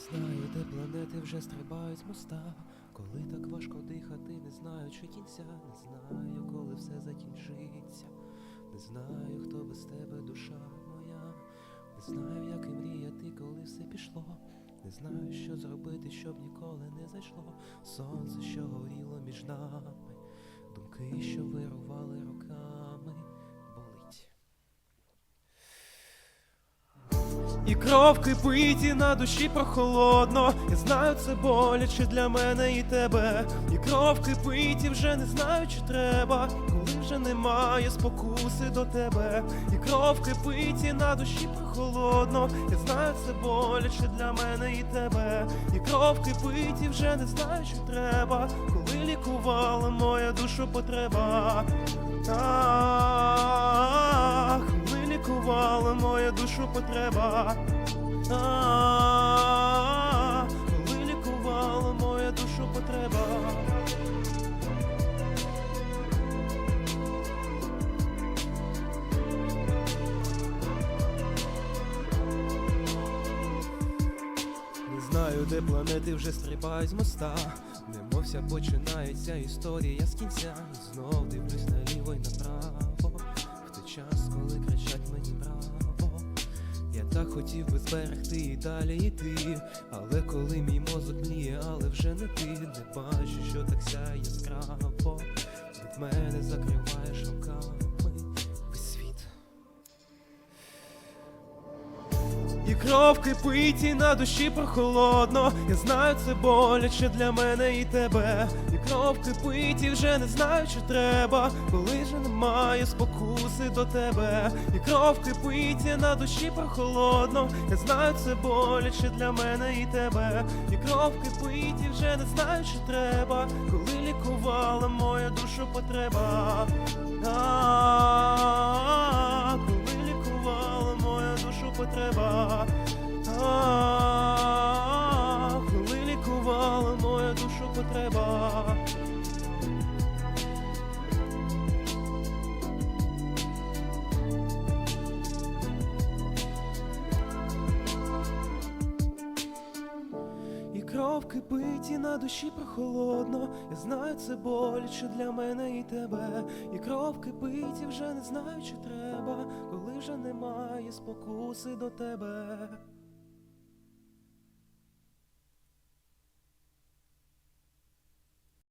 знаю, де планети вже стрибають з моста. Коли так важко дихати, не знаю, чи кінця, не знаю, коли все закінчиться. Не знаю, хто без тебе душа моя. Не знаю, як і мріяти, коли все пішло. Не знаю, що зробити, щоб ніколи не зайшло. Сонце, що горіло між нами, думки, що вирували І кров кипить, і на душі прохолодно. Я знаю, це боляче для мене і тебе. І кров кипить, і вже не знаю, чи треба, коли вже немає спокуси до тебе. І кров кипить, і на душі прохолодно. Я знаю, це боляче для мене і тебе. І кров кипить, і вже не знаю, чи треба, коли лікувала моя душу потреба. Ах, лікувала моя душу потреба. Ах, коли лікувала моя душу потреба. Не знаю, де планети вже стрибають з моста. Немовся починається історія з кінця. Знов дивлюсь наліво й направо. Так хотів би зберегти і далі йти. Але коли мій мозок мліє, але вже не ти, не бачиш, що так сяє яскраво. І кров кипить, і на душі прохолодно. Я знаю, це боляче для мене і тебе. І кров кипить, і вже не знаю, чи треба, коли вже немає спокуси до тебе. І кров кипить, і на душі прохолодно. Я знаю, це боляче для мене і тебе. І кров кипить, і вже не знаю, чи треба, коли лікувала моя душу потреба. Душу кипить, і на душі прохолодно. Я знаю, це боляче для мене і тебе. І кров кипить, і вже не знаю, чи треба, коли вже немає спокуси до тебе.